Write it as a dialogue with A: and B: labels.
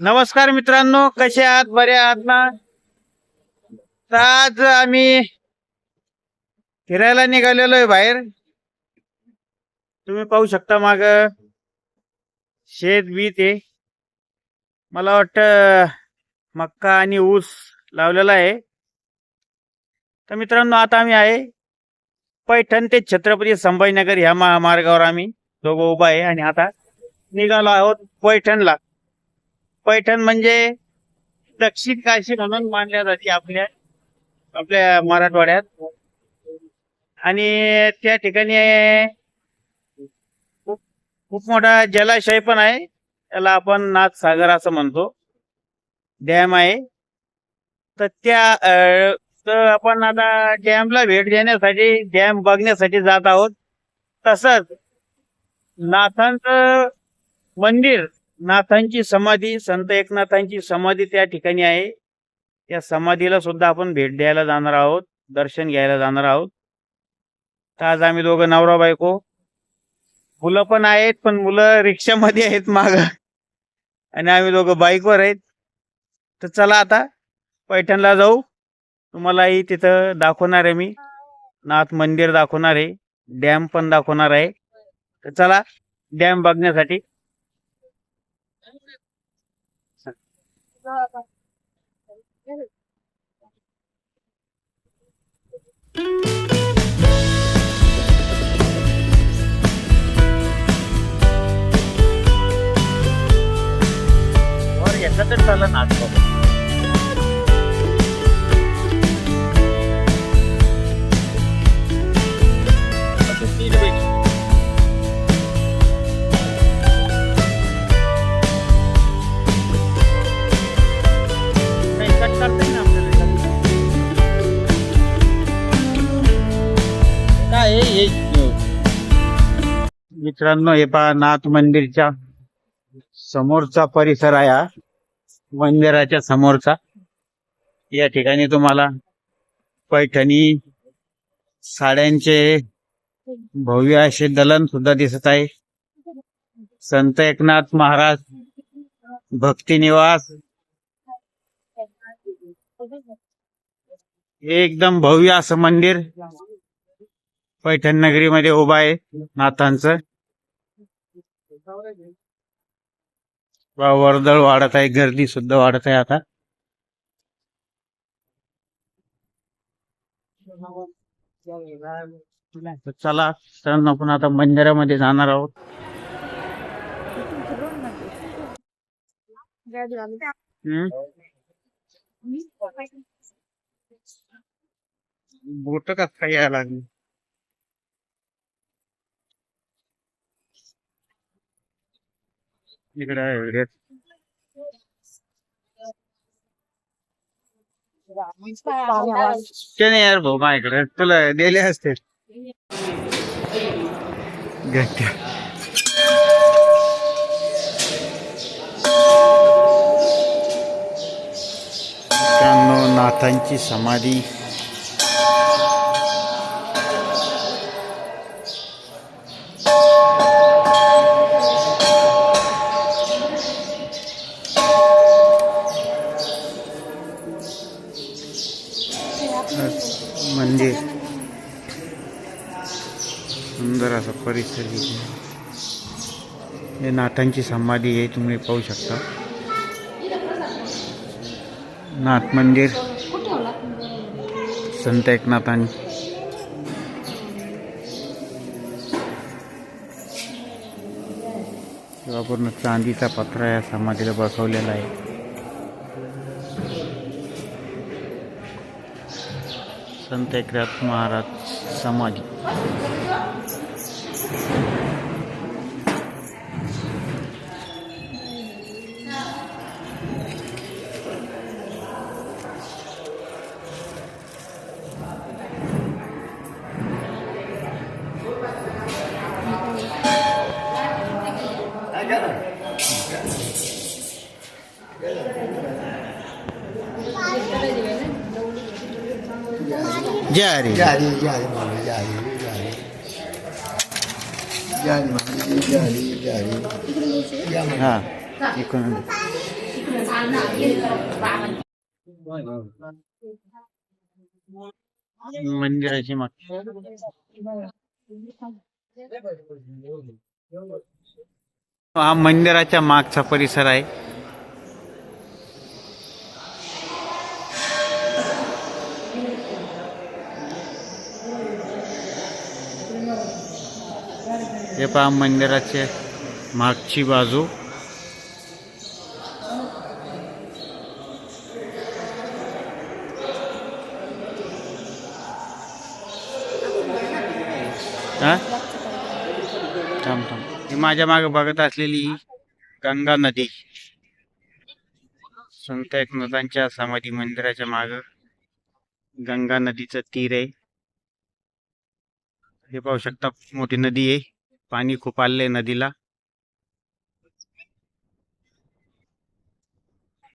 A: नमस्कार मित्रांनो कसे आहात? बरे आहात ना? तर आज आम्ही फिरायला निघालेलो आहे बाहेर. तुम्ही पाहू शकता माग. शेत बीत आहे. मला वाटतं मक्का आणि ऊस लावलेला आहे. तर मित्रांनो आता आम्ही आहे पैठण ते छत्रपती संभाजीनगर ह्या महामार्गावर आम्ही दोघं उभा आहे आणि आता निघालो आहोत पैठणला. पैठण म्हणजे दक्षिण काशी म्हणून मानल्या जाते आपल्या आपल्या मराठवाड्यात. आणि त्या ठिकाणी खूप खूप मोठा जलाशय पण आहे. त्याला आपण नाथ सागर असं म्हणतो. डॅम आहे. तर त्या तर आपण आता डॅमला भेट देण्यासाठी डॅम बघण्यासाठी जात आहोत. तसंच नाथांचं मंदिर नाथांची समाधी संत एकनाथांची समाधी त्या ठिकाणी आहे. त्या समाधीला सुद्धा आपण भेट द्यायला जाणार आहोत दर्शन घ्यायला जाणार आहोत. तर आज आम्ही दोघं नवरा बायको. मुलं पण आहेत पण मुलं रिक्षामध्ये आहेत माग. आणि आम्ही दोघं बाईकवर आहेत. तर चला आता पैठणला जाऊ. तुम्हालाही तिथं दाखवणार आहे मी. नाथ मंदिर दाखवणार आहे. डॅम पण दाखवणार आहे. तर चला डॅम बघण्यासाठी. घेतलं तर चालेल नाथ आहे हे मित्रांनो हे पहा नाथ मंदिरच्या समोरचा परिसर आहे हा. मंदिराच्या समोरचा. या ठिकाणी तुम्हाला पैठणी साड्यांचे भव्य असे दलन सुद्धा दिसत आहे. संत एकनाथ महाराज भक्तिनिवास. एकदम भव्य असं मंदिर. पैठण नगरीमध्ये उभा आहे नाथांचं. वर्दळ वाढत आहे गर्दी सुद्धा वाढत आहे आता. चला सण आपण आता मंदिरामध्ये जाणार आहोत. बोट का काय यायला लागली? इकडे आहे विहिरीत. ते नाही यार भाऊ माझ्याकडे? तुला दिले असते. नाथांची समाधी. मंदिर सुंदर असा परिसर हे नाथांची समाधी आहे तुम्ही पाहू शकता. नाथ मंदिर. संत एकनाथांनी. किंवा पूर्ण चांदीचा पत्रा या समाधीला बसवलेला आहे. संत एकनाथ महाराज समाधी Gracias. जय हरी
B: जारी जारी मामी जारी जारी जारी मामी जारी जारी या मामी.
A: हा इकडून मंदिराची माग हा मंदिराच्या मागचा परिसर आहे. हे पहा मंदिराचे मागची बाजू. हा? थांब थांब. ही माझ्या मागे बघत असलेली गंगा नदी. संत एकनाथांच्या समाधी मंदिराच्या माग गंगा नदीचं तीर आहे. हे पाहू शकता मोठी नदी आहे. पाणी खूप आले नदीला.